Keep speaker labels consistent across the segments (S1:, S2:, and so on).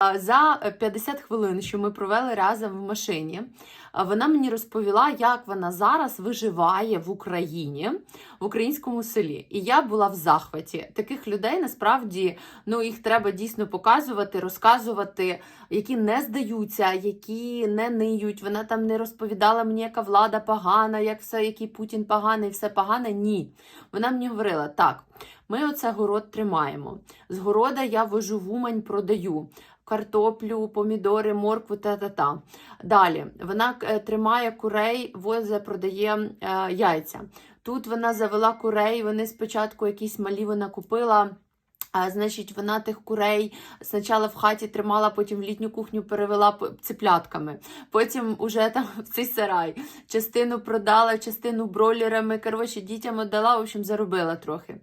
S1: За 50 хвилин, що ми провели разом в машині, вона мені розповіла, як вона зараз виживає в Україні, в українському селі. І я була в захваті. Таких людей насправді ну, їх треба дійсно показувати, розказувати, які не здаються, які не ниють. Вона там не розповідала мені, яка влада погана, як все, який Путін поганий, все погане. Ні. Вона мені говорила: так, ми оце город тримаємо. З города я вожу в Умань, продаю. Картоплю, помідори, моркву та-та-та. Далі вона е, тримає курей, возе, продає е, яйця. Тут вона завела курей, вони спочатку якісь малі вона купила. Значить, вона тих курей спочатку в хаті тримала, потім в літню кухню перевела циплятками. Потім уже там в цей сарай. Частину продала, частину бройлерами. Коротше, дітям віддала, в общем, заробила трохи.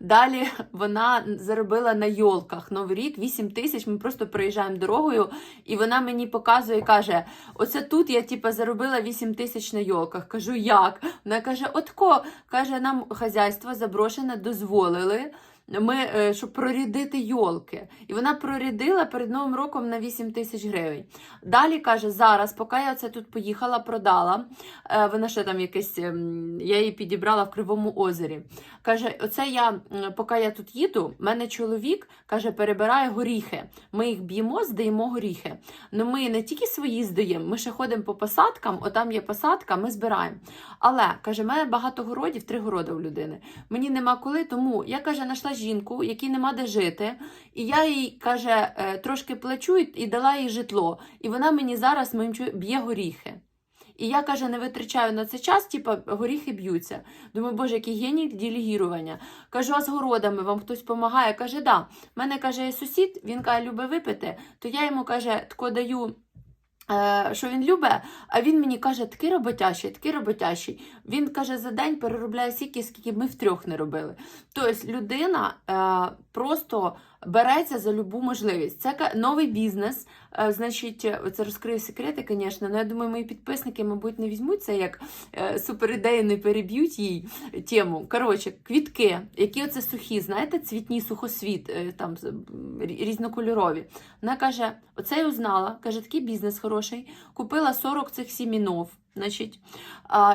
S1: Далі вона заробила на йолках Новий рік 8 тисяч. Ми просто проїжджаємо дорогою, і вона мені показує каже: Оце тут я типа заробила 8 тисяч на йолках. Кажу, як? Вона каже: Отко, каже, нам хазяйство заброшене дозволили. Ми, е, щоб прорядити йолки. І вона прорядила перед Новим роком на 8 тисяч гривень. Далі каже: зараз, поки я це тут поїхала, продала. е, Вона ще там якесь, ем, я її підібрала в Кривому озері. Каже: Оце я, поки я тут їду, мене чоловік каже, перебирає горіхи. Ми їх б'ємо, здаємо горіхи. Ну ми не тільки свої здаємо, ми ще ходимо по посадкам, отам є посадка, ми збираємо. Але каже, в мене багато городів, три городи у людини. Мені нема коли, тому я каже, знайшла жінку, якій нема де жити, і я їй каже, е, трошки плачу і- дала їй житло. І вона мені зараз моїм б'є горіхи. І я каже, не витрачаю на це час, типа горіхи б'ються. Думаю, боже, який геній делегірування. Кажу, а з городами вам хтось допомагає? Каже, да. В мене каже, сусід, він каже, любить випити, то я йому каже, тако даю. Е, Що він любить, а він мені каже, такий роботящий, такий роботящий. Він каже, за день переробляє стільки, скільки ми втрьох не робили. Тобто людина е, просто береться за любу можливість. Це новий бізнес. Е, значить, це розкрию секрети, звісно, але я думаю, мої підписники, мабуть, не візьмуть це як суперідею, не переб'ють їй тему. Коротше, квітки, які оце сухі, знаєте, цвітні сухосвіт, там різнокольорові. Вона каже: оце я узнала, каже, такий бізнес хороший. Купила 40 цих сімінов. Значить,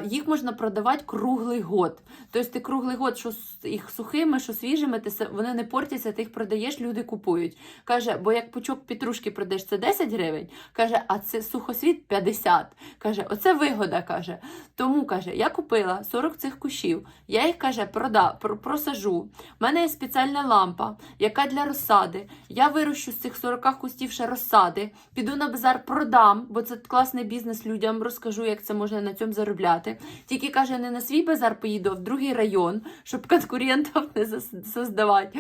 S1: їх можна продавати круглий год. Тобто ти круглий год, що їх сухими, що свіжими, ти, вони не портяться, ти їх продаєш, люди купують. Каже, бо як пучок петрушки продаєш, це 10 гривень. Каже, а це сухосвіт 50. Каже, оце вигода. каже. Тому каже, я купила 40 цих кущів. Я їх каже, прода, просажу. У мене є спеціальна лампа, яка для розсади. Я вирощу з цих 40 кустів ще розсади. Піду на базар, продам, бо це класний бізнес людям. Розкажу, як це можна на цьому заробляти. Тільки каже, не на свій базар поїду, а в другий район, щоб конкурентів не создавати.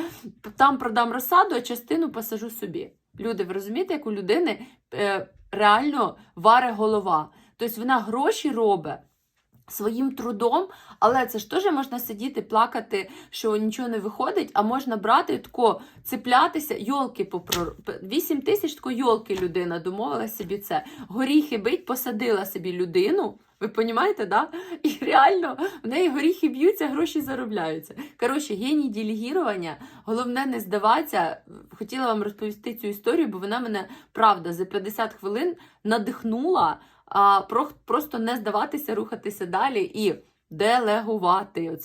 S1: Там продам розсаду, а частину посажу собі. Люди, ви розумієте, як у людини е, реально варе голова. Тобто вона гроші робить. Своїм трудом, але це ж теж можна сидіти, плакати, що нічого не виходить, а можна брати тако, цеплятися, йолки попро 8 тисяч тако йолки людина домовила собі це. Горіхи бить, посадила собі людину. Ви розумієте, да? І реально в неї горіхи б'ються, гроші заробляються. Коротше, геній делегірування. Головне не здаватися. Хотіла вам розповісти цю історію, бо вона мене правда за 50 хвилин надихнула а, про- просто не здаватися, рухатися далі і делегувати.